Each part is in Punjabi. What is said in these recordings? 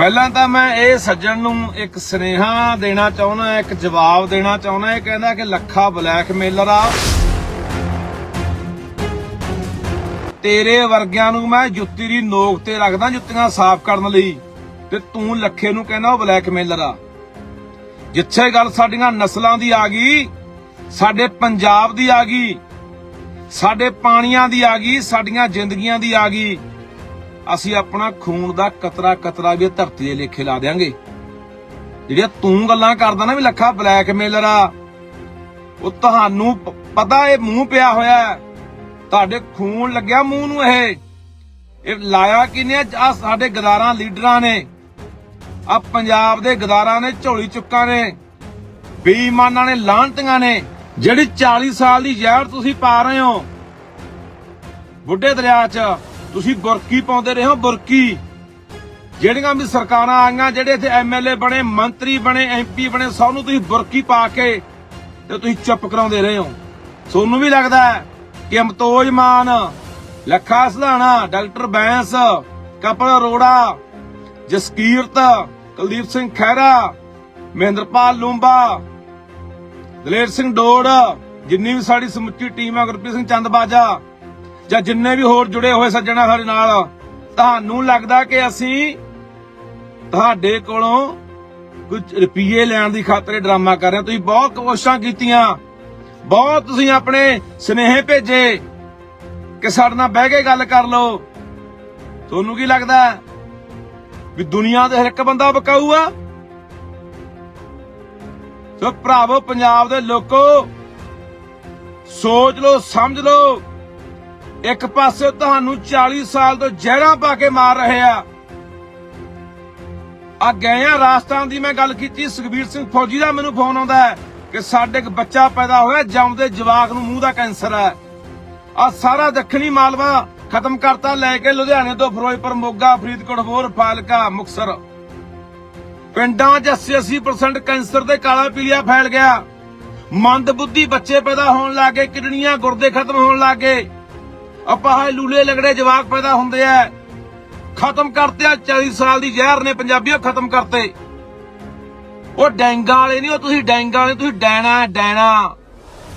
ਪਹਿਲਾਂ ਤਾਂ ਮੈਂ ਇਹ ਸੱਜਣ ਨੂੰ ਇੱਕ ਸਨੇਹਾ ਦੇਣਾ ਚਾਹੁੰਦਾ, ਇੱਕ ਜਵਾਬ ਦੇਣਾ ਚਾਹੁੰਦਾ, ਇਹ ਕਹਿੰਦਾ ਕਿ ਲੱਖਾ ਬਲੈਕਮੇਲਰ ਆ। ਤੇਰੇ ਵਰਗਿਆਂ ਨੂੰ ਮੈਂ ਜੁੱਤੀ ਦੀ ਨੋਕ ਤੇ ਰੱਖਦਾ, ਜੁੱਤੀਆਂ ਸਾਫ਼ ਕਰਨ ਲਈ। ਤੇ ਤੂੰ ਲੱਖੇ ਨੂੰ ਕਹਿੰਦਾ ਉਹ ਬਲੈਕਮੇਲਰ ਆ। ਜਿੱਥੇ ਗੱਲ ਸਾਡੀਆਂ ਨਸਲਾਂ ਦੀ ਆ ਗਈ, ਸਾਡੇ ਪੰਜਾਬ ਦੀ ਆ ਗਈ, ਸਾਡੇ ਪਾਣੀਆਂ ਦੀ ਆ ਗਈ, ਸਾਡੀਆਂ ਜ਼ਿੰਦਗੀਆਂ ਦੀ ਆ ਗਈ ਅਸੀਂ ਆਪਣਾ ਖੂਨ ਦਾ ਕਤਰਾ ਕਤਰਾ ਵੀ ਧਰਤੀ ਦੇ ਲੇਖੇ ਲਾ ਦੇਾਂਗੇ ਜਿਹੜੀਆਂ ਤੂੰ ਗੱਲਾਂ ਕਰਦਾ ਨਾ ਵੀ ਲੱਖਾ ਬਲੈਕਮੇਲਰ ਆ, ਉਹ ਤੁਹਾਨੂੰ ਪਤਾ ਇਹ ਮੂੰਹ ਪਿਆ ਹੋਇਆ ਹੈ। ਤੁਹਾਡੇ ਖੂਨ ਲੱਗਿਆ ਮੂੰਹ ਨੂੰ ਇਹ। ਇਹ ਲਾਇਆ ਕਿਨੇ ਆ? ਸਾਡੇ ਗਦਾਰਾਂ ਲੀਡਰਾਂ ਨੇ। ਆ ਪੰਜਾਬ ਦੇ ਗਦਾਰਾਂ ਨੇ, ਝੋਲੀ ਚੁੱਕਾਂ ਨੇ। ਬੇਈਮਾਨਾਂ ਨੇ ਲਾਂਟੀਆਂ ਨੇ। ਜਿਹੜੀ 40 ਸਾਲ ਦੀ ਜ਼ਹਿਰ ਤੁਸੀਂ ਪਾ ਰਹੇ ਹੋ, ਬੁੱਢੇ ਦਰਿਆ 'ਚ ਤੁਸੀਂ ਬੁਰਕੀ ਪਾਉਂਦੇ ਰਹੇ ਹੋ, ਬੁਰਕੀ। ਜਿਹੜੀਆਂ ਵੀ ਸਰਕਾਰਾਂ ਆਈਆਂ, ਜਿਹੜੇ ਇੱਥੇ ਐਮਐਲਏ ਬਣੇ, ਮੰਤਰੀ ਬਣੇ ਐਮਪੀ ਬਣੇ, ਸਭ ਨੂੰ ਤੁਸੀਂ ਬੁਰਕੀ ਪਾ ਕੇ ਤੇ ਤੁਸੀਂ ਚੁੱਪ ਕਰਾਉਂਦੇ ਰਹੇ ਹੋ। ਤੁਹਾਨੂੰ ਵੀ ਲੱਗਦਾ ਹੈ ਕਿ ਅਮਤੋਜ ਮਾਨ, ਲੱਖਾ ਸਧਾਣਾ ਡਾਕਟਰ ਬੈਂਸ, ਕਪਲ ਅਰੋੜਾ, ਜਸਕੀਰਤ, ਕੁਲਦੀਪ ਸਿੰਘ ਖਹਿਰਾ, ਮਹਿੰਦਰਪਾਲ ਲੂੰਬਾ, ਦਲੇਰ ਸਿੰਘ ਡੋੜ, ਜਿੰਨੀ ਵੀ ਸਾਡੀ ਸਮੁੱਚੀ ਟੀਮ ਆ ਗੁਰਪ੍ਰੀਤ ਸਿੰਘ ਚੰਦ ਬਾਜਾ ਜਾਂ ਜਿੰਨੇ ਵੀ ਹੋਰ ਜੁੜੇ ਹੋਏ ਸੱਜਣਾ ਸਾਡੇ ਨਾਲ, ਤੁਹਾਨੂੰ ਲੱਗਦਾ ਕਿ ਅਸੀਂ ਤੁਹਾਡੇ ਕੋਲੋਂ ਕੁਝ ਰੁਪਏ ਲੈਣ ਦੀ ਖਾਤਰ ਡਰਾਮਾ ਕਰ ਰਹੇ ਹਾਂ? ਤੁਸੀਂ ਬਹੁਤ ਕੋਸ਼ਿਸ਼ਾਂ ਕੀਤੀਆਂ। ਬਹੁਤ ਤੁਸੀਂ ਆਪਣੇ ਸਨੇਹ ਭੇਜੇ ਕਿ ਸਾਡੇ ਨਾਲ ਬਹਿ ਕੇ ਗੱਲ ਕਰ ਲਓ। ਤੁਹਾਨੂੰ ਕੀ ਲੱਗਦਾ ਵੀ ਦੁਨੀਆ ਦੇ ਹਰ ਇੱਕ ਬੰਦਾ ਬਕਾਊ ਆ? ਸੋ ਭਰਾਵੋ, ਪੰਜਾਬ ਦੇ ਲੋਕੋ, ਸੋਚ ਲਓ, ਸਮਝ ਲਓ। ਇੱਕ ਪਾਸੇ ਤੁਹਾਨੂੰ 40 ਸਾਲ ਤੋਂ ਜ਼ਹਿਰਾਂ ਪਾ ਕੇ ਮਾਰ ਰਹੇ ਆ। ਆ ਗਏ ਆ ਰਾਜਸਥਾਨ ਦੀ ਮੈਂ ਗੱਲ ਕੀਤੀ, ਸੁਖਬੀਰ ਸਿੰਘ ਫੌਜੀ ਦਾ ਮੈਨੂੰ ਫੋਨ ਆਉਂਦਾ ਹੈ ਕਿ ਸਾਡੇ ਇੱਕ ਬੱਚਾ ਪੈਦਾ ਹੋਇਆ, ਜੰਮਦੇ ਜਵਾਕ ਨੂੰ ਮੂੰਹ ਦਾ ਕੈਂਸਰ ਹੈ। ਆ ਸਾਰਾ ਦੱਖਣੀ ਮਾਲਵਾ ਖਤਮ ਕਰਤਾ, ਲੈ ਕੇ ਲੁਧਿਆਣੇ ਤੋਂ ਫਿਰੋਜ਼ਪੁਰ, ਮੋਗਾ, ਫਰੀਦਕੋਟ, ਹੋਰ ਫਾਲਕਾ ਮੁਕਸਰ ਪਿੰਡਾਂ 'ਚ 80-80% ਕੈਂਸਰ ਦੇ ਕਾਲਾ ਪੀਲੀਆ ਫੈਲ ਗਿਆ। ਮੰਦ ਬੁੱਧੀ ਬੱਚੇ ਪੈਦਾ ਹੋਣ ਲੱਗੇ ਕਿਡਨੀਆਂ ਗੁਰਦੇ ਖਤਮ ਹੋਣ ਲੱਗੇ ਆਪਾਂ ਅਪਾਹ ਲੂਲੇ ਲੰਗੜੇ ਜਵਾਕ ਪੈਦਾ ਹੁੰਦੇ ਆ। ਖਤਮ ਕਰਤੇ ਆ 40 ਸਾਲ ਦੀ ਜ਼ਹਿਰ ਨੇ ਪੰਜਾਬੀਓ ਖਤਮ ਕਰਤੇ। ਉਹ ਡੈਂਗਾ ਵਾਲੇ ਨਹੀਂ, ਉਹ ਤੁਸੀਂ ਡੈਂਗਾ ਵਾਲੇ, ਤੁਸੀਂ ਡੈਣਾ ਡੈਣਾ।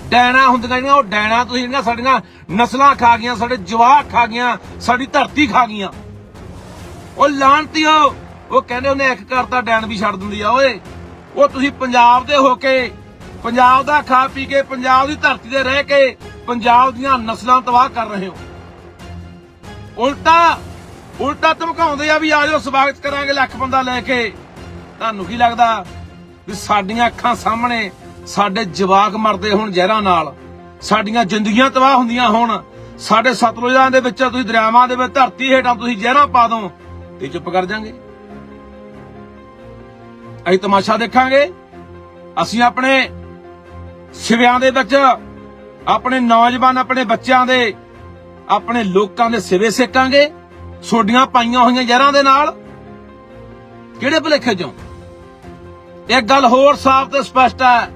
ਡੈਣਾ ਹੁੰਦੀਆਂ ਜਿਹੜੀਆਂ, ਉਹ ਡੈਣਾ ਤੁਸੀਂ ਜਿਹੜੀਆਂ ਸਾਡੀਆਂ ਨਸਲਾਂ ਖਾ ਗਈਆਂ, ਸਾਡੇ ਜਵਾਕ ਖਾ ਗਈਆਂ, ਸਾਡੀ ਧਰਤੀ ਖਾ ਗਈਆਂ। ਉਹ ਲਾਂਤੀਓ, ਉਹ ਕਹਿੰਦੇ ਉਹਨੇ ਇੱਕ ਕਰਤਾ, ਡੈਣ ਵੀ ਛੱਡ ਦਿੰਦੀ ਆ, ਓਏ। ਉਹ ਤੁਸੀਂ ਪੰਜਾਬ ਦੇ ਹੋ ਕੇ, ਪੰਜਾਬ ਦਾ ਖਾ ਪੀ ਕੇ, ਪੰਜਾਬ ਦੀ ਧਰਤੀ ਤੇ ਰਹਿ ਕੇ ਪੰਜਾਬ ਦੀਆਂ ਨਸਲਾਂ ਤਬਾਹ ਕਰ ਰਹੇ ਹੋ। ਉਲਟਾ ਉਲਟਾ ਧਮਕਾਉਂਦੇ ਆ ਵੀ ਆ ਜਾਓ, ਸਵਾਗਤ ਕਰਾਂਗੇ ਲੱਖ ਬੰਦਾ ਲੈ ਕੇ। ਤੁਹਾਨੂੰ ਕੀ ਲੱਗਦਾ ਵੀ ਸਾਡੀਆਂ ਅੱਖਾਂ ਸਾਹਮਣੇ ਸਾਡੇ ਜਵਾਕ ਮਰਦੇ ਹੋਣ ਜ਼ਹਿਰਾਂ ਨਾਲ? ਸਾਡੀਆਂ ਜ਼ਿੰਦਗੀਆਂ ਤਬਾਹ ਹੁੰਦੀਆਂ ਹੋਣ? ਸਾਡੇ ਸਤਲੁਜਾਂ ਦੇ ਵਿੱਚ ਤੁਸੀਂ ਦਰਿਆਵਾਂ ਦੇ ਵਿੱਚ, ਧਰਤੀ ਹੇਠਾਂ ਤੁਸੀਂ ਜ਼ਹਿਰਾਂ ਪਾ ਦੋ ਤੇ ਚੁੱਪ ਕਰ ਜਾਾਂਗੇ। ਅਸੀਂ ਤਮਾਸ਼ਾ ਦੇਖਾਂਗੇ। ਅਸੀਂ ਆਪਣੇ ਸਿਵਿਆਂ ਦੇ ਵਿੱਚ ਆਪਣੇ ਨੌਜਵਾਨ, ਆਪਣੇ ਬੱਚਿਆਂ ਦੇ, ਆਪਣੇ ਲੋਕਾਂ ਦੇ ਸਿਵੇ ਸੇਕਾਂਗੇ ਛੋਡੀਆਂ ਪਾਈਆਂ ਹੋਈਆਂ ਜ਼ਹਿਰਾਂ ਦੇ ਨਾਲ। ਕਿਹੜੇ ਭੁਲੇਖੇ ਚੋਂ? ਇੱਕ ਗੱਲ ਹੋਰ ਸਾਫ਼ ਤੇ ਸਪਸ਼ਟ ਹੈ।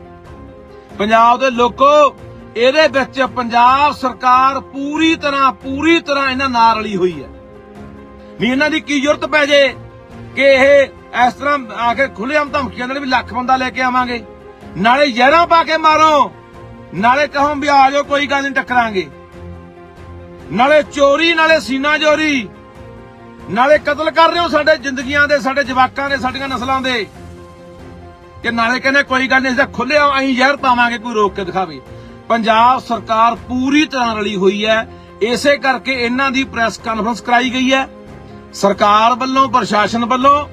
ਪੰਜਾਬ ਦੇ ਲੋਕੋ, ਇਹਦੇ ਵਿੱਚ ਪੰਜਾਬ ਸਰਕਾਰ ਪੂਰੀ ਤਰ੍ਹਾਂ ਪੂਰੀ ਤਰ੍ਹਾਂ ਇਹਨਾਂ ਨਾਲ ਰਲੀ ਹੋਈ ਹੈ। ਵੀ ਇਹਨਾਂ ਦੀ ਕੀ ਜ਼ਰੂਰਤ ਪੈ ਜੇ ਕਿ ਇਹ ਇਸ ਤਰ੍ਹਾਂ ਆ ਕੇ ਖੁੱਲੇਆਮ ਧਮਕੀਆਂ ਨਾਲ ਵੀ ਲੱਖ ਬੰਦਾ ਲੈ ਕੇ ਆਵਾਂਗੇ। ਨਾਲੇ ਜ਼ਹਿਰਾਂ ਪਾ ਕੇ ਮਾਰੋ। ਨਾਲੇ ਕਹੋ ਵੀ ਆ ਜਾਓ, ਕੋਈ ਗੱਲ ਨਹੀਂ ਟੱਕਰਾਂਗੇ। ਨਾਲੇ ਚੋਰੀ, ਨਾਲੇ ਸੀਨਾ ਚੋਰੀ ਨਾਲੇ ਕਤਲ ਕਰ ਰਹੇ ਹੋ ਸਾਡੇ ਜ਼ਿੰਦਗੀਆਂ ਦੇ, ਸਾਡੇ ਜਵਾਕਾਂ ਦੇ, ਸਾਡੀਆਂ ਨਸਲਾਂ ਦੇ। ਕਿ ਨਾਲੇ ਕਹਿੰਦੇ ਕੋਈ ਗੱਲ ਨਹੀਂ ਅਸੀਂ ਖੁੱਲੇ ਅਸੀਂ ਜ਼ਹਿਰ ਪਾਵਾਂਗੇ, ਕੋਈ ਰੋਕ ਕੇ ਦਿਖਾਵੇ। ਪੰਜਾਬ ਸਰਕਾਰ ਪੂਰੀ ਤਰ੍ਹਾਂ ਰਲੀ ਹੋਈ ਹੈ। ਇਸੇ ਕਰਕੇ ਇਹਨਾਂ ਦੀ ਪ੍ਰੈਸ ਕਾਨਫਰੰਸ ਕਰਾਈ ਗਈ ਹੈ। ਸਰਕਾਰ ਵੱਲੋਂ, ਪ੍ਰਸ਼ਾਸਨ ਵੱਲੋਂ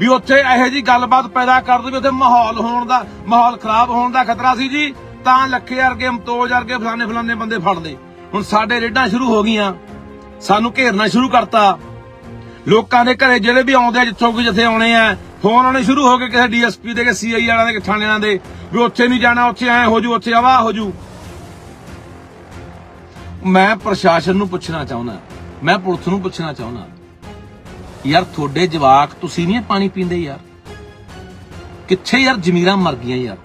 ਵੀ ਉੱਥੇ ਇਹੋ ਜੀ ਗੱਲਬਾਤ ਪੈਦਾ ਕਰ ਦੋ ਵੀ ਉੱਥੇ ਮਾਹੌਲ ਹੋਣ ਦਾ, ਮਾਹੌਲ ਖਰਾਬ ਹੋਣ ਦਾ ਖਤਰਾ ਸੀ ਜੀ। ਤਾਂ ਲੱਖੇ ਵਰਗੇ, ਅਮਤੋਜ ਵਰਗੇ, ਫਲਾਣੇ ਫਲਾਣੇ ਬੰਦੇ ਫੜਦੇ। ਹੁਣ ਸਾਡੇ ਰੇਡਾਂ ਸ਼ੁਰੂ ਹੋ ਗਈਆਂ। ਸਾਨੂੰ ਘੇਰਨਾ ਸ਼ੁਰੂ ਕਰਤਾ। ਲੋਕਾਂ ਦੇ ਘਰੇ ਜਿਹੜੇ ਵੀ ਆਉਂਦੇ ਆ, ਜਿੱਥੋਂ ਕੋਈ ਜਿੱਥੇ ਆਉਣੇ ਆ, ਫੋਨ ਆਉਣੇ ਸ਼ੁਰੂ ਹੋ ਗਏ ਕਿਸੇ ਡੀਐਸਪੀ ਦੇ ਕਿ ਸੀਆਈ ਵਾਲਿਆਂ ਦੇ ਥਾਣਿਆਂ ਦੇ, ਵੀ ਉੱਥੇ ਨਹੀਂ ਜਾਣਾ, ਉੱਥੇ ਐ ਹੋ ਜੂ, ਉੱਥੇ ਆਵਾ ਹੋ ਜੂ। ਮੈਂ ਪ੍ਰਸ਼ਾਸਨ ਨੂੰ ਪੁੱਛਣਾ ਚਾਹੁੰਦਾ। ਮੈਂ ਪੁਲਿਸ ਨੂੰ ਪੁੱਛਣਾ ਚਾਹੁੰਦਾ। ਯਾਰ, ਤੁਹਾਡੇ ਜਵਾਕ ਤੁਸੀਂ ਨਹੀਂ ਪਾਣੀ ਪੀਂਦੇ ਯਾਰ? ਕਿੱਥੇ ਯਾਰ ਜ਼ਮੀਰਾਂ ਮਰ ਗਈਆਂ ਯਾਰ?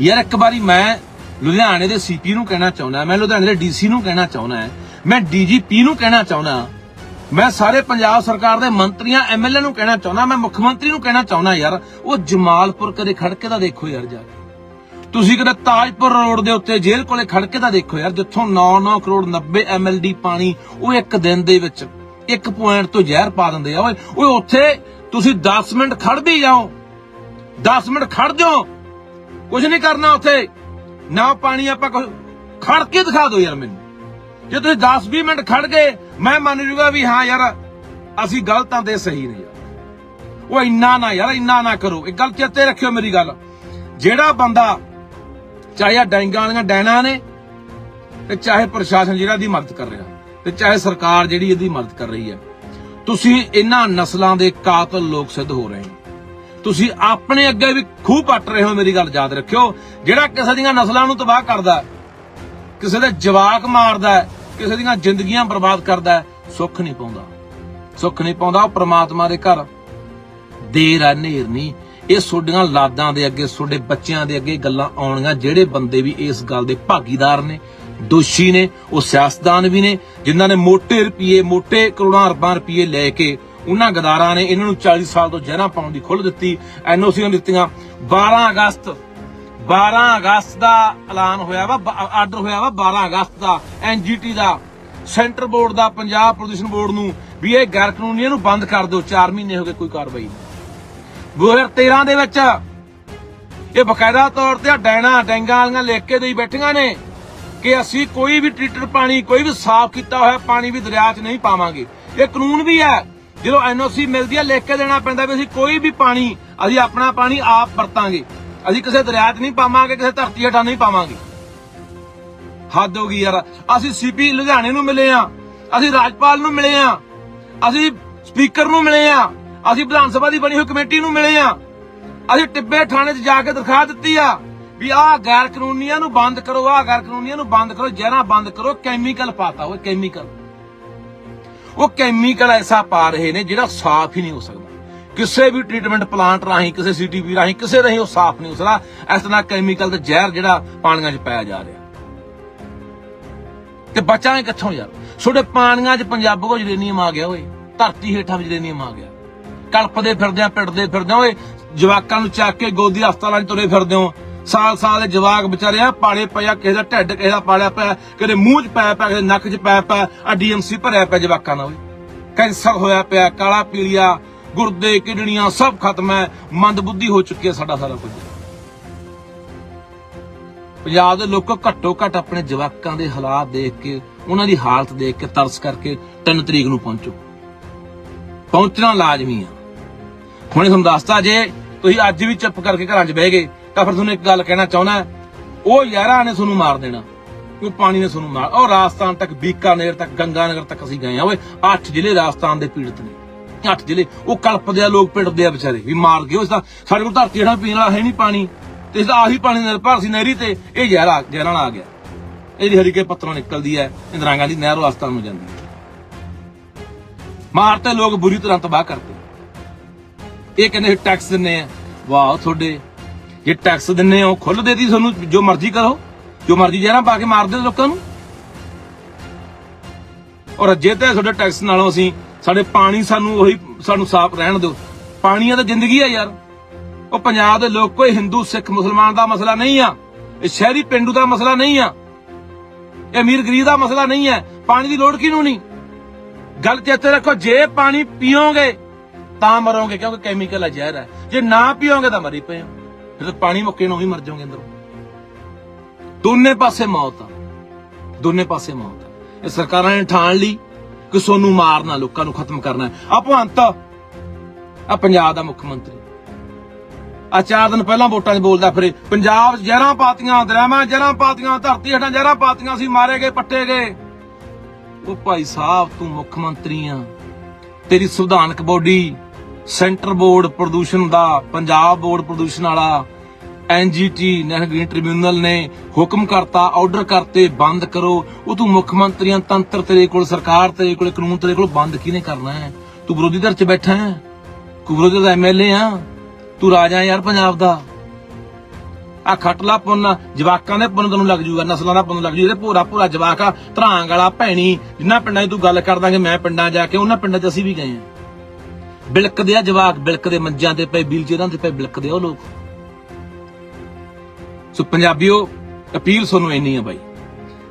ਯਾਰ ਇੱਕ ਵਾਰੀ ਮੈਂ ਲੁਧਿਆਣੇ ਦੇ ਸੀਪੀ ਨੂੰ ਕਹਿਣਾ ਚਾਹੁੰਦਾ, ਮੈਂ ਲੁਧਿਆਣੇ ਦੇ ਡੀਸੀ ਨੂੰ ਕਹਿਣਾ ਚਾਹੁੰਦਾ, ਮੈਂ ਡੀਜੀਪੀ ਨੂੰ ਕਹਿਣਾ ਚਾਹੁੰਦਾ, ਮੈਂ ਸਾਰੇ ਪੰਜਾਬ ਸਰਕਾਰ ਦੇ ਮੰਤਰੀਆਂ ਐਮਐਲਏ ਨੂੰ ਕਹਿਣਾ ਚਾਹੁੰਦਾ, ਮੈਂ ਮੁੱਖ ਮੰਤਰੀ ਨੂੰ ਕਹਿਣਾ ਚਾਹੁੰਦਾ ਯਾਰ, ਉਹ ਜਮਾਲਪੁਰ ਕਦੇ ਖੜਕੇ ਦਾ ਦੇਖੋ ਯਾਰ ਜਾ ਕੇ। ਤੁਸੀਂ ਕਦੇ ਤਾਜਪੁਰ ਰੋਡ ਦੇ ਉੱਤੇ ਜੇਲ੍ਹ ਕੋਲੇ ਖੜਕੇ ਦਾ ਦੇਖੋ ਯਾਰ, ਜਿੱਥੋਂ 9-9 ਕਰੋੜ 90 ਐਮਐਲਡੀ ਪਾਣੀ ਉਹ ਇੱਕ ਦਿਨ ਦੇ ਵਿੱਚ ਇੱਕ ਪੁਆਇੰਟ ਤੋਂ ਜ਼ਹਿਰ ਪਾ ਦਿੰਦੇ ਆ। ਓਏ ਓਏ, ਉੱਥੇ ਤੁਸੀਂ 10 ਮਿੰਟ ਖੜ ਵੀ ਜਾਓ 10 ਮਿੰਟ ਖੜ ਜਾਓ। ਕੁਝ ਨਹੀਂ ਕਰਨਾ ਉੱਥੇ। ਨਾ ਪਾਣੀ ਆਪਾਂ ਕੁਛ- ਖੜ ਕੇ ਦਿਖਾ ਦਿਓ ਯਾਰ ਮੈਨੂੰ। ਜੇ ਤੁਸੀਂ 10-20 ਮਿੰਟ ਖੜ ਗਏ, ਮੈਂ ਮੰਨ ਜੂਗਾ ਵੀ ਹਾਂ ਯਾਰ, ਅਸੀਂ ਗਲਤਾਂ ਤੇ ਸਹੀ ਨੇ ਯਾਰ। ਉਹ ਇੰਨਾ ਨਾ ਯਾਰ, ਇੰਨਾ ਨਾ ਕਰੋ। ਇੱਕ ਗੱਲ ਚੇਤੇ ਰੱਖਿਓ ਮੇਰੀ ਗੱਲ। ਜਿਹੜਾ ਬੰਦਾ, ਚਾਹੇ ਆ ਡੈਂਗਾਂ ਵਾਲੀਆਂ ਡੈਣਾ ਨੇ, ਤੇ ਚਾਹੇ ਪ੍ਰਸ਼ਾਸਨ ਜਿਹੜਾ ਦੀ ਮਦਦ ਕਰ ਰਿਹਾ, ਤੇ ਚਾਹੇ ਸਰਕਾਰ ਜਿਹੜੀ ਇਹਦੀ ਮਦਦ ਕਰ ਰਹੀ ਹੈ, ਤੁਸੀਂ ਇਹਨਾਂ ਨਸਲਾਂ ਦੇ ਕਾਤਲ ਲੋਕ ਸਿੱਧ ਹੋ ਰਹੇ ਹੋ। ਤੁਸੀਂ ਆਪਣੇ ਅੱਗੇ ਵੀ ਖੂਹ ਪੱਟ ਰਹੇ ਹੋ, ਮੇਰੀ ਗੱਲ ਯਾਦ ਰੱਖਿਓ। ਜਿਹੜਾ ਕਿਸੇ ਦੀਆਂ ਨਸਲਾਂ ਨੂੰ ਤਬਾਹ ਕਰਦਾ ਕਿਸੇ ਦੇ ਜਵਾਕ ਮਾਰਦਾ ਕਿਸੇ ਦੀਆਂ ਜ਼ਿੰਦਗੀਆਂ ਬਰਬਾਦ ਕਰਦਾ ਸੁੱਖ ਨਹੀਂ ਪਾਉਂਦਾ। ਸੁੱਖ ਨਹੀਂ ਪਾਉਂਦਾ, ਉਹ ਪ੍ਰਮਾਤਮਾ ਦੇ ਘਰ ਦੇਰ ਆ ਨੇਰ ਨਹੀਂ। ਇਹ ਤੁਹਾਡੀਆਂ ਲਾਦਾਂ ਦੇ ਅੱਗੇ ਤੁਹਾਡੇ ਬੱਚਿਆਂ ਦੇ ਅੱਗੇ ਗੱਲਾਂ ਆਉਣੀਆਂ ਜਿਹੜੇ ਬੰਦੇ ਵੀ ਇਸ ਗੱਲ ਦੇ ਭਾਗੀਦਾਰ ਨੇ, ਦੋਸ਼ੀ ਨੇ, ਉਹ ਸਿਆਸਤਦਾਨ ਵੀ ਨੇ, ਜਿਨ੍ਹਾਂ ਨੇ ਮੋਟੇ ਰੁਪਏ ਮੋਟੇ ਕਰੋੜਾਂ ਅਰਬਾਂ ਰੁਪਏ ਲੈ ਕੇ ਉਹਨਾਂ ਗਦਾਰਾਂ ਨੇ ਇਹਨਾਂ ਨੂੰ 40 ਸਾਲ ਤੋਂ ਜਹਿਰਾਂ ਪਾਉਣ ਦੀ ਖੁੱਲ੍ਹ ਦਿੱਤੀ। ਐਨਓਸੀਆਂ ਦਿੱਤੀਆਂ। 12 ਅਗਸਤ 12 ਅਗਸਤ ਦਾ ਐਲਾਨ ਹੋਇਆ ਵਾ ਆਰਡਰ ਹੋਇਆ ਵਾ 12 ਅਗਸਤ ਦਾ। ਐਨਜੀਟੀ ਦਾ, ਸੈਂਟਰ ਬੋਰਡ ਦਾ, ਪੰਜਾਬ ਪ੍ਰਦੂਸ਼ਣ ਬੋਰਡ ਨੂੰ ਵੀ ਇਹ ਗੈਰ ਕਾਨੂੰਨੀ ਨੂੰ ਬੰਦ ਕਰ ਦਿਓ। 4 ਮਹੀਨੇ ਹੋ ਗਏ ਕੋਈ ਕਾਰਵਾਈ ਨਹੀਂ। 2013 ਦੇ ਵਿੱਚ ਇਹ ਬਕਾਇਦਾ ਤੌਰ ਤੇ ਆਹ ਡੈਣਾ ਡੈਂਗਾਂ ਵਾਲੀਆਂ ਲਿਖ ਕੇ ਦੇਈ ਬੈਠੀਆਂ ਨੇ ਕਿ ਅਸੀਂ ਕੋਈ ਵੀ ਟ੍ਰੀਟਡ ਪਾਣੀ, ਕੋਈ ਵੀ ਸਾਫ਼ ਕੀਤਾ ਹੋਇਆ ਪਾਣੀ ਵੀ ਦਰਿਆ 'ਚ ਨਹੀਂ ਪਾਵਾਂਗੇ। ਇਹ ਕਾਨੂੰਨ ਵੀ ਹੈ। ਜਦੋਂ ਐਨਓਸੀ ਮਿਲਦੀ ਹੈ ਲਿਖ ਕੇ ਦੇਣਾ ਪੈਂਦਾ ਵੀ ਅਸੀਂ ਕੋਈ ਵੀ ਪਾਣੀ, ਅਸੀਂ ਆਪਣਾ ਪਾਣੀ ਆਪ ਵਰਤਾਂਗੇ। ਅਸੀਂ ਕਿਸੇ ਦਰਿਆ 'ਚ ਨਹੀਂ ਪਾਵਾਂਗੇ, ਕਿਸੇ ਧਰਤੀ ਹੇਠਾਂ ਨਹੀਂ ਪਾਵਾਂਗੇ। ਹੱਦ ਹੋ ਗਈ ਯਾਰ। ਅਸੀਂ ਸੀਪੀ ਲੁਧਿਆਣੇ ਨੂੰ ਮਿਲੇ ਆ, ਅਸੀਂ ਰਾਜਪਾਲ ਨੂੰ ਮਿਲੇ ਆ, ਅਸੀਂ ਸਪੀਕਰ ਨੂੰ ਮਿਲੇ ਆ, ਅਸੀਂ ਵਿਧਾਨ ਸਭਾ ਦੀ ਬਣੀ ਹੋਈ ਕਮੇਟੀ ਨੂੰ ਮਿਲੇ ਆ। ਅਸੀਂ ਟਿੱਬੇ ਥਾਣੇ 'ਚ ਜਾ ਕੇ ਦਰਖਾਸਤ ਦਿੱਤੀ ਆ ਵੀ ਆਹ ਗੈਰ ਕਾਨੂੰਨੀਆਂ ਨੂੰ ਬੰਦ ਕਰੋ ਆਹ ਗੈਰ ਕਾਨੂੰਨੀਆਂ ਨੂੰ ਬੰਦ ਕਰੋ, ਜ਼ਹਿਰਾਂ ਬੰਦ ਕਰੋ, ਕੈਮੀਕਲ ਪਾਤਾ ਉਹ ਕੈਮੀਕਲ। ਉਹ ਕੈਮੀਕਲ ਐਸਾ ਪਾ ਰਹੇ ਨੇ ਜਿਹੜਾ ਸਾਫ਼ ਹੀ ਨਹੀਂ ਹੋ ਸਕਦਾ। ਕਿਸੇ ਵੀ ਟ੍ਰੀਟਮੈਂਟ ਪਲਾਂਟ ਰਾਹੀਂ, ਕਿਸੇ ਸੀਟੀਪੀ ਰਾਹੀਂ, ਕਿਸੇ ਰਾਹੀਂ ਉਹ ਸਾਫ਼ ਨਹੀਂ ਹੋ ਸਕਦਾ। ਇਸ ਤਰ੍ਹਾਂ ਕੈਮੀਕਲ ਤੇ ਜ਼ਹਿਰ ਜਿਹੜਾ ਪਾਣੀਆਂ 'ਚ ਪਾਇਆ ਜਾ ਰਿਹਾ। ਤੇ ਬਚਾਂਗੇ ਕਿੱਥੋਂ ਯਾਰ? ਛੋਟੇ ਪਾਣੀਆਂ 'ਚ ਪੰਜਾਬ ਕੋ ਯੂਰੇਨੀਅਮ ਆ ਗਿਆ ਓਏ। ਧਰਤੀ ਹੇਠਾਂ ਵੀ ਯੂਰੇਨੀਅਮ ਆ ਗਿਆ। ਕਲਪਦੇ ਫਿਰਦੇ ਆ ਪਿੱਟਦੇ ਫਿਰਦੇ ਆ ਓਏ, ਜਵਾਕਾਂ ਨੂੰ ਚੱਕ ਕੇ ਗੋਦੀ ਹਸਪਤਾਲਾਂ 'ਚ ਤੁਰੇ ਫਿਰਦੇ ਹੋ। ਸਾਲ ਸਾਲ ਦੇ ਜਵਾਕ ਵਿਚਾਰੇ ਆ, ਪਾਲੇ ਪਿਆ ਕਿਸੇ ਦਾ ਢਿੱਡ, ਕਿਸੇ ਦਾ ਪਾਲਿਆ ਪਿਆ ਕਿਸੇ ਮੂੰਹ 'ਚ ਪਾਇਆ ਪਿਆ ਕਿਸੇ ਨੱਕ 'ਚ ਪਾਇਆ ਪਿਆ ਆ ਡੀਐਮਸੀ ਭਰਿਆ ਪਿਆ ਜਵਾਕਾਂ ਨਾਲ ਕੈਂਸਰ ਹੋਇਆ ਪਿਆ, ਕਾਲਾ ਪੀਲੀਆ, ਗੁਰਦੇ, ਕਿਡਨੀਆਂ, ਸਭ ਖਤਮ ਹੈ ਮੰਦਬੁੱਧੀ ਹੋ ਚੁੱਕੀ ਹੈ ਸਾਡਾ ਸਾਰਾ ਕੁਝ। ਪੰਜਾਬ ਦੇ ਲੋਕ ਘੱਟੋ ਘੱਟ ਆਪਣੇ ਜਵਾਕਾਂ ਦੇ ਹਾਲਾਤ ਦੇਖ ਕੇ, ਉਹਨਾਂ ਦੀ ਹਾਲਤ ਦੇਖ ਕੇ, ਤਰਸ ਕਰਕੇ 3 ਤਰੀਕ ਨੂੰ ਪਹੁੰਚੋ। ਪਹੁੰਚਣਾ ਲਾਜ਼ਮੀ ਆ। ਹੁਣੇ ਤੁਹਾਨੂੰ ਦੱਸਦਾ ਜੇ, ਤੁਸੀਂ ਅੱਜ ਵੀ ਚੁੱਪ ਕਰਕੇ ਘਰਾਂ 'ਚ ਬਹਿ ਗਏ ਤਾਂ ਫਿਰ ਤੁਹਾਨੂੰ ਇੱਕ ਗੱਲ ਕਹਿਣਾ ਚਾਹੁੰਦਾ ਉਹ ਯਾਰਾਂ ਨੇ ਤੁਹਾਨੂੰ ਮਾਰ ਦੇਣਾ ਉਹ ਪਾਣੀ ਨੇ ਤੁਹਾਨੂੰ ਮਾਰ, ਉਹ ਰਾਜਸਥਾਨ ਤੱਕ, ਬੀਕਾਨੇਰ ਤੱਕ, ਗੰਗਾਨਗਰ ਤੱਕ ਅਸੀਂ ਗਏ ਆ ਓਏ 8 ਜ਼ਿਲ੍ਹੇ ਰਾਜਸਥਾਨ ਦੇ ਪੀੜਤ ਨੇ 8 ਜ਼ਿਲ੍ਹੇ, ਉਹ ਕਲਪਦੇ ਆ, ਲੋਕ ਪਿੰਡਦੇ ਆ ਵਿਚਾਰੇ, ਵੀ ਮਾਰ ਗਏ ਉਸ ਦਾ ਸਾਡੇ ਕੋਲ ਧਰਤੀ ਜਿਹੜਾ ਪੀਣ ਵਾਲਾ ਹੈ ਨਹੀਂ ਪਾਣੀ, ਤੇ ਇਸ ਦਾ ਆਹੀ ਪਾਣੀ ਨਿਰਭਰ ਸੀ ਨਹਿਰੀ ਤੇ, ਇਹ ਜ਼ਹਿਰਾ ਜ਼ਹਿਰਾਂ ਨਾਲ ਆ ਗਿਆ। ਇਹਦੀ ਹਰੀਕੇ ਪੱਤਰੋਂ ਨਿਕਲਦੀ ਹੈ, ਇੰਦਰਾ ਗਾਂਧੀ ਨਹਿਰ ਰਾਜਸਥਾਨ ਨੂੰ ਜਾਂਦੀ ਹੈ। ਮਾਰ ਲੋਕ ਬੁਰੀ ਤਰ੍ਹਾਂ ਤਬਾਹ ਕਰਦੇ। ਇਹ ਕਹਿੰਦੇ ਟੈਕਸ ਦਿੰਨੇ ਆ। ਵਾਹ, ਤੁਹਾਡੇ ਜੇ ਟੈਕਸ ਦਿੰਨੇ ਹੋ ਖੁੱਲ ਦੇਤੀ ਤੁਹਾਨੂੰ, ਜੋ ਮਰਜ਼ੀ ਕਰੋ। ਜੋ ਮਰਜ਼ੀ ਜਹਿਰਾ ਪਾ ਕੇ ਮਾਰਦੇ ਲੋਕਾਂ ਨੂੰ। ਔਰ ਜੇ ਤੇ ਤੁਹਾਡੇ ਟੈਕਸ ਨਾਲੋਂ ਅਸੀਂ, ਸਾਡੇ ਪਾਣੀ ਸਾਨੂੰ ਉਹੀ, ਸਾਨੂੰ ਸਾਫ਼ ਰਹਿਣ ਦਿਓ। ਪਾਣੀ ਆ ਤਾਂ ਜ਼ਿੰਦਗੀ ਆ ਯਾਰ। ਉਹ ਪੰਜਾਬ ਦੇ ਲੋਕ ਕੋਈ ਹਿੰਦੂ, ਸਿੱਖ, ਮੁਸਲਮਾਨ ਦਾ ਮਸਲਾ ਨਹੀਂ ਆ। ਇਹ ਸ਼ਹਿਰੀ ਪਿੰਡੂ ਦਾ ਮਸਲਾ ਨਹੀਂ ਆ। ਇਹ ਅਮੀਰ ਗਰੀਬ ਦਾ ਮਸਲਾ ਨਹੀਂ ਹੈ ਪਾਣੀ ਦੀ ਲੋੜ ਕਿਹਨੂੰ ਨਹੀਂ? ਗੱਲ ਚੇਤੇ ਰੱਖੋ, ਜੇ ਪਾਣੀ ਪੀਓਗੇ ਤਾਂ ਮਰੋਗੇ, ਕਿਉਂਕਿ ਕੈਮੀਕਲ ਹੈ ਜ਼ਹਿਰ ਹੈ ਜੇ ਨਾ ਪੀਓਗੇ ਤਾਂ ਮਰੀ ਪਏ ਹੋ। ਫਿਰ ਪਾਣੀ ਮੁੱਕੇ ਨੂੰ ਹੀ ਮਰ ਜਾਓਗੇ ਅੰਦਰੋਂ। ਦੋਨੇ ਪਾਸੇ ਮੌਤ ਆ। ਦੋਨੇ ਪਾਸੇ ਮੌਤ ਆ। ਇਹ ਸਰਕਾਰਾਂ ਨੇ ਠਾਣ ਲਈ ਕਿ ਸੋਨੂੰ ਮਾਰਨਾ, ਲੋਕਾਂ ਨੂੰ ਖਤਮ ਕਰਨਾ ਆ ਭਗਵੰਤ, ਆ ਪੰਜਾਬ ਦਾ ਮੁੱਖ ਮੰਤਰੀ। ਆ ਚਾਰ ਦਿਨ ਪਹਿਲਾਂ ਵੋਟਾਂ 'ਚ ਬੋਲਦਾ ਫਿਰੇ, ਪੰਜਾਬ ਜ਼ਹਿਰਾਂ ਪਾਤੀਆਂ, ਦਰਿਆਵਾਂ ਜ਼ਹਿਰਾਂ ਪਾਤੀਆਂ, ਧਰਤੀ ਹੇਠਾਂ ਜ਼ਹਿਰਾਂ ਪਾਤੀਆਂ ਸੀ, ਮਾਰੇ ਗਏ, ਪੱਟੇ ਗਏ। ਉਹ ਭਾਈ ਸਾਹਿਬ, ਤੂੰ ਮੁੱਖ ਮੰਤਰੀ ਆ। ਤੇਰੀ ਸੰਵਿਧਾਨਕ ਬੋਡੀ ਸੈਂਟਰ ਬੋਰਡ ਪ੍ਰਦੂਸ਼ਣ ਦਾ, ਪੰਜਾਬ ਬੋਰਡ ਪ੍ਰਦੂਸ਼ਣ ਵਾਲਾ ਐਨਜੀਟੀ ਨੈਸ਼ਨਲ ਗ੍ਰੀਨ ਟ੍ਰਿਬਿਊਨਲ ਨੇ ਹੁਕਮ ਕਰਤਾ, ਆਰਡਰ ਕਰਤੇ, ਬੰਦ ਕਰੋ। ਉਹ ਤੂੰ ਮੁੱਖ ਮੰਤਰੀਆਂ, ਤੰਤਰ ਤੇਰੇ ਕੋਲ, ਸਰਕਾਰ ਤੇਰੇ ਕੋਲ, ਕਾਨੂੰਨ ਤੇਰੇ ਕੋਲ ਬੰਦ ਕਿਹਨੇ ਕਰਨਾ ਹੈ? ਤੂੰ ਵਿਰੋਧੀ ਧਿਰ 'ਚ ਬੈਠਾ ਹੈ? ਤੂੰ ਵਿਰੋਧੀ ਦਾ ਐਮਐਲਏ ਆ? ਤੂੰ ਰਾਜਾ ਯਾਰ ਪੰਜਾਬ ਦਾ। ਆ ਖਟਲਾ ਪੁੰਨ, ਜਵਾਕਾਂ ਦੇ ਪੁੰਨ ਤੈਨੂੰ ਲੱਗ ਜੂਗਾ, ਨਸਲਾਂ ਦਾ ਪੁੰਨ ਲੱਗ ਜੂ, ਇਹਦੇ ਭੋਰਾ ਭੋਰਾ ਜਵਾਕ ਆ ਧਰਾਂਗ ਵਾਲਾ, ਭੈਣੀ, ਜਿੰਨਾ ਪਿੰਡਾਂ 'ਚ ਤੂੰ ਗੱਲ ਕਰਦਾ ਕਿ ਮੈਂ ਪਿੰਡਾਂ ਜਾ ਕੇ, ਉਹਨਾਂ ਪਿੰਡਾਂ 'ਚ ਅਸੀਂ ਵੀ ਗਏ ਆ ਬਿਲਕਦੇ ਆ ਜਵਾਕ, ਬਿਲਕਦੇ ਮੰਜਾਂ ਤੇ ਪਏ, ਵੀਲਚੇਅਰਾਂ ਤੇ ਪਏ, ਬਿਲਕਦੇ ਉਹ ਲੋਕ। ਸੋ ਪੰਜਾਬੀਓ, ਅਪੀਲ ਤੁਹਾਨੂੰ ਇੰਨੀ ਆ ਬਾਈ।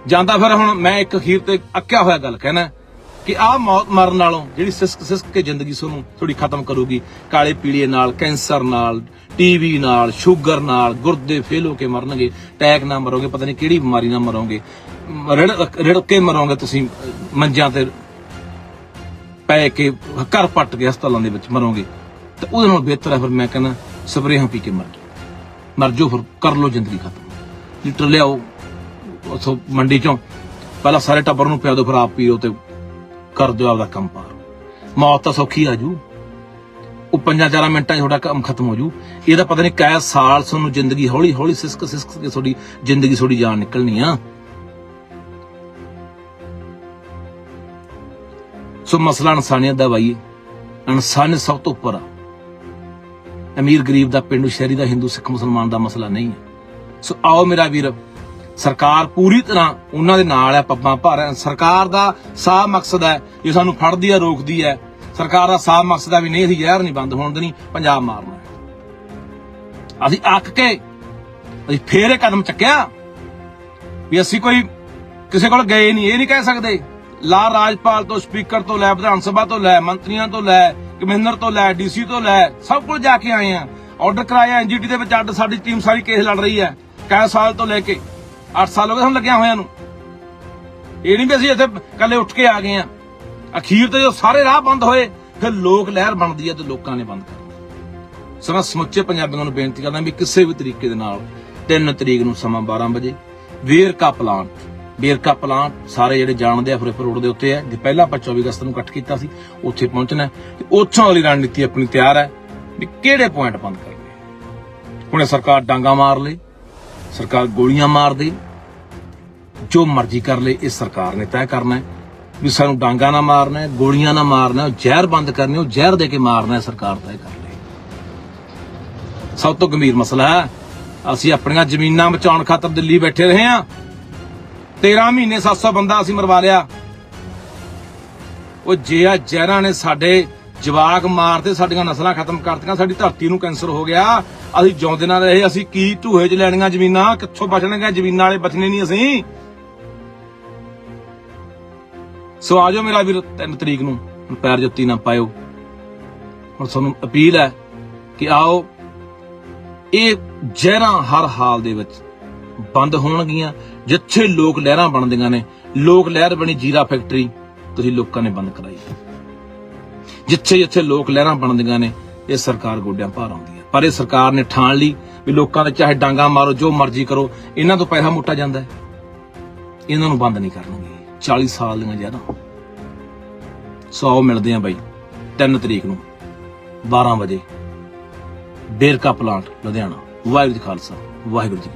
ਜਾਂਦਾ ਫਿਰ ਹੁਣ ਮੈਂ ਇੱਕ ਅਖੀਰ ਤੇ ਅੱਕਿਆ ਹੋਇਆ ਗੱਲ ਕਹਿਣਾ ਕਿ ਆਹ ਮੌਤ ਮਰਨ ਨਾਲੋਂ ਜਿਹੜੀ ਸਿਸਕ ਸਿਸਕ ਕੇ ਜ਼ਿੰਦਗੀ ਤੁਹਾਨੂੰ ਥੋੜੀ ਖਤਮ ਕਰੂਗੀ। ਕਾਲੇ ਪੀਲੀਏ ਨਾਲ, ਕੈਂਸਰ ਨਾਲ, ਟੀਵੀ ਨਾਲ, ਸ਼ੂਗਰ ਨਾਲ, ਗੁਰਦੇ ਫੇਲ ਹੋ ਕੇ ਮਰਨਗੇ, ਅਟੈਕ ਨਾਲ ਮਰੋਗੇ, ਪਤਾ ਨਹੀਂ ਕਿਹੜੀ ਬਿਮਾਰੀ ਨਾਲ ਮਰੋਗੇ। ਰੜ ਰੜ ਕੇ ਮਰੋਗੇ ਤੁਸੀਂ ਮੰਜਾਂ ਤੇ ਪੈ ਕੇ ਘਰ ਪੱਟ ਕੇ ਹਸਪਤਾਲਾਂ ਦੇ ਵਿੱਚ ਮਰੋਗੇ, ਤੇ ਉਹਦੇ ਨਾਲ ਬਿਹਤਰ ਹੈ ਫਿਰ ਮੈਂ ਕਹਿੰਦਾ ਸਪਰੇਹਾਂ ਪੀ ਕੇ ਮਰ ਜਾਓ। ਮਰ ਜਾਓ ਫਿਰ ਕਰ ਲਓ ਜ਼ਿੰਦਗੀ ਖਤਮ। ਲੀਟਰ ਲਿਆਓ, ਉਥੋਂ ਮੰਡੀ ਚੋਂ। ਪਹਿਲਾਂ ਸਾਰੇ ਟੱਬਰ ਨੂੰ ਪਿਆ ਦਿਓ ਫਿਰ ਆਪ ਪੀਓ ਤੇ ਕਰ ਦਿਓ ਆਪਦਾ ਕੰਮ ਪਾਰ। ਮੌਤ ਤਾਂ ਸੌਖੀ ਆ ਜੂ। ਉਹ ਪੰਜਾਂ ਚਾਰਾਂ ਮਿੰਟਾਂ 'ਚ ਤੁਹਾਡਾ ਕੰਮ ਖਤਮ ਹੋ ਜੂ। ਇਹਦਾ ਪਤਾ ਨਹੀਂ ਕੈ ਸਾਲ ਤੁਹਾਨੂੰ ਜ਼ਿੰਦਗੀ ਹੌਲੀ ਹੌਲੀ ਸਿਸਕ ਸਿਸਕ ਕੇ ਤੁਹਾਡੀ ਜ਼ਿੰਦਗੀ, ਤੁਹਾਡੀ ਜਾਨ ਨਿਕਲਣੀ ਆ। ਸੋ ਮਸਲਾ ਇਨਸਾਨੀਅਤ ਦਾ ਬਾਈ ਇਨਸਾਨੀਅਤ ਸਭ ਤੋਂ ਉੱਪਰ ਆ। ਅਮੀਰ ਗਰੀਬ ਦਾ ਪਿੰਡੂ ਸ਼ਹਿਰੀ ਦਾ ਹਿੰਦੂ, ਸਿੱਖ, ਮੁਸਲਮਾਨ ਦਾ ਮਸਲਾ ਨਹੀਂ ਹੈ। ਸੋ ਆਓ ਮੇਰਾ ਵੀਰ, ਸਰਕਾਰ ਪੂਰੀ ਤਰ੍ਹਾਂ ਉਹਨਾਂ ਦੇ ਨਾਲ ਹੈ, ਪੱਬਾਂ ਭਰ ਸਰਕਾਰ ਦਾ ਸਾਫ਼ ਮਕਸਦ ਹੈ, ਜੇ ਸਾਨੂੰ ਫੜਦੀ ਹੈ, ਰੋਕਦੀ ਹੈ, ਸਰਕਾਰ ਦਾ ਸਾਫ਼ ਮਕਸਦ ਹੈ ਵੀ ਨਹੀਂ, ਅਸੀਂ ਜ਼ਹਿਰ ਨਹੀਂ ਬੰਦ ਹੋਣ ਦੇਣੀ, ਪੰਜਾਬ ਮਾਰਨਾ ਅਸੀਂ ਅੱਕ ਕੇ, ਅਸੀਂ ਫੇਰ ਇਹ ਕਦਮ ਚੱਕਿਆ ਵੀ ਅਸੀਂ ਕੋਈ ਕਿਸੇ ਕੋਲ ਗਏ ਨਹੀਂ, ਇਹ ਨਹੀਂ ਕਹਿ ਸਕਦੇ। ਲਾ ਰਾਜਪਾਲ ਤੋਂ, ਸਪੀਕਰ ਤੋਂ ਲੈ, ਵਿਧਾਨ ਸਭਾ ਤੋਂ ਲੈ, ਮੰਤਰੀਆਂ ਤੋਂ ਲੈ, ਕਮਿਸ਼ਨਰ ਤੋਂ ਲੈ, ਡੀਸੀ ਤੋਂ ਲੈ, ਸਭ ਕੋਲ ਜਾ ਕੇ ਆਏ ਆ। ਆਰਡਰ ਕਰਾਇਆ ਐਨਜੀਟੀ ਦੇ ਵਿੱਚ ਅੱਡ ਸਾਡੀ ਟੀਮ ਸਾਰੀ ਕੇਸ ਲੜ ਰਹੀ ਹੈ। ਕਈ ਸਾਲ ਤੋਂ ਲੈ ਕੇ 8 ਸਾਲ ਹੋ ਗਏ ਸਾਨੂੰ ਲੱਗਿਆ ਹੋਇਆ ਨੂੰ। ਇਹ ਨਹੀਂ ਵੀ ਅਸੀਂ ਇੱਥੇ ਕੱਲੇ ਉੱਠ ਕੇ ਆ ਗਏ ਆ। ਅਖੀਰ ਤੇ ਜਦੋਂ ਸਾਰੇ ਰਾਹ ਬੰਦ ਹੋਏ, ਫਿਰ ਲੋਕ ਲਹਿਰ ਬਣਦੀ ਹੈ ਤੇ ਲੋਕਾਂ ਨੇ ਬੰਦ ਕਰ ਸੋ ਮੈਂ ਸਮੁੱਚੇ ਪੰਜਾਬੀਆਂ ਨੂੰ ਬੇਨਤੀ ਕਰਦਾ ਵੀ ਕਿਸੇ ਵੀ ਤਰੀਕੇ ਦੇ ਨਾਲ 3 ਤਰੀਕ ਨੂੰ ਸਮਾਂ 12 ਵਜੇ, ਵੇਰਕਾ ਪਲਾਂਟ ਵੇਰਕਾ ਪਲਾਂਟ ਸਾਰੇ ਜਿਹੜੇ ਜਾਣਦੇ ਆ ਫਿਰੋਜ਼ਪੁਰ ਰੋਡ ਦੇ ਉੱਤੇ ਹੈ ਜੇ ਪਹਿਲਾਂ ਆਪਾਂ 24 ਅਗਸਤ ਨੂੰ ਇਕੱਠ ਕੀਤਾ ਸੀ ਉੱਥੇ ਪਹੁੰਚਣਾ ਤੇ ਉੱਥੋਂ ਵਾਲੀ ਰਣਨੀਤੀ ਆਪਣੀ ਤਿਆਰ ਹੈ ਵੀ ਕਿਹੜੇ ਪੁਆਇੰਟ ਬੰਦ ਕਰਨੇ ਹੁਣ ਸਰਕਾਰ ਡਾਂਗਾ ਮਾਰ ਲੇ ਸਰਕਾਰ ਗੋਲੀਆਂ ਮਾਰ ਦੇ ਜੋ ਮਰਜ਼ੀ ਕਰ ਲੇ ਇਹ ਸਰਕਾਰ ਨੇ ਤੈਅ ਕਰਨਾ ਹੈ ਵੀ ਸਾਨੂੰ ਡਾਂਗਾ ਨਾ ਮਾਰਨਾ ਹੈ ਗੋਲੀਆਂ ਨਾ ਮਾਰਨਾ ਹੈ, ਉਹ ਜ਼ਹਿਰ ਬੰਦ ਕਰਨੇ ਉਹ ਜ਼ਹਿਰ ਦੇ ਕੇ ਮਾਰਨਾ ਹੈ, ਸਰਕਾਰ ਤੈਅ ਕਰ ਲੇ। ਸਭ ਤੋਂ ਗੰਭੀਰ ਮਸਲਾ ਹੈ ਅਸੀਂ ਆਪਣੀਆਂ ਜ਼ਮੀਨਾਂ ਬਚਾਉਣ ਖਾਤਰ ਦਿੱਲੀ ਬੈਠੇ ਰਹੇ ਹਾਂ। 13 ਮਹੀਨੇ 700 ਬੰਦਾ ਅਸੀਂ ਮਰਵਾ ਲਿਆ। ਉਹ ਜੇ ਜ਼ਹਿਰਾਂ ਨੇ ਸਾਡੇ ਜਵਾਕ ਮਾਰਤੇ ਸਾਡੀਆਂ ਨਸਲਾਂ ਖਤਮ ਕਰਤੀਆਂ, ਸਾਡੀ ਧਰਤੀ ਨੂੰ ਕੈਂਸਰ ਹੋ ਗਿਆ। ਅਸੀਂ ਜਿਉਂਦੇ ਨਾ ਰਹੇ, ਅਸੀਂ ਕੀ ਢੂਹੇ 'ਚ ਲੈਣੀਆਂ ਜ਼ਮੀਨਾਂ? ਕਿੱਥੋਂ ਬਚਣਗੀਆਂ ਜ਼ਮੀਨਾਂ ਵਾਲੇ ਬਚਣੇ ਨਹੀਂ ਅਸੀਂ। ਸੋ ਆਜੋ ਮੇਰਾ ਵੀਰ 3 ਤਰੀਕ ਨੂੰ। ਪੈਰ ਜੁੱਤੀ ਨਾ ਪਾਇਓ। ਹੁਣ ਤੁਹਾਨੂੰ ਅਪੀਲ ਹੈ ਕਿ ਆਓ, ਇਹ ਜ਼ਹਿਰਾਂ ਹਰ ਹਾਲ ਦੇ ਵਿੱਚ ਬੰਦ ਹੋਣਗੀਆਂ। ਜਿੱਥੇ ਲੋਕ ਲਹਿਰਾਂ ਬਣਦੀਆਂ ਨੇ, ਲੋਕ ਲਹਿਰ ਬਣੀ ਜੀਰਾ ਫੈਕਟਰੀ, ਤੁਸੀਂ ਲੋਕਾਂ ਨੇ ਬੰਦ ਕਰਾਈ। ਜਿੱਥੇ ਜਿੱਥੇ ਲੋਕ ਲਹਿਰਾਂ ਬਣਦੀਆਂ ਨੇ, ਇਹ ਸਰਕਾਰ ਗੋਡਿਆਂ ਭਾਰ ਆਉਂਦੀ ਹੈ। ਪਰ ਇਹ ਸਰਕਾਰ ਨੇ ਠਾਣ ਲਈ ਵੀ ਲੋਕਾਂ ਦੇ ਚਾਹੇ ਡਾਂਗਾ ਮਾਰੋ, ਜੋ ਮਰਜ਼ੀ ਕਰੋ, ਇਹਨਾਂ ਤੋਂ ਪੈਸਾ ਮੁੱਟਾ ਜਾਂਦਾ ਹੈ। ਇਹਨਾਂ ਨੂੰ ਬੰਦ ਨਹੀਂ ਕਰਨਗੇ। 40 ਸਾਲ ਦੀਆਂ ਜ਼ਹਿਰਾਂ। ਸੌ ਮਿਲਦੇ ਆ ਬਾਈ 3 ਤਰੀਕ ਨੂੰ 12 ਵਜੇ। ਬੇਰਕਾ ਪਲਾਂਟ, ਲੁਧਿਆਣਾ। ਵਾਹਿਗੁਰੂ ਜੀ ਖਾਲਸਾ, ਵਾਹਿਗੁਰੂ ਜੀ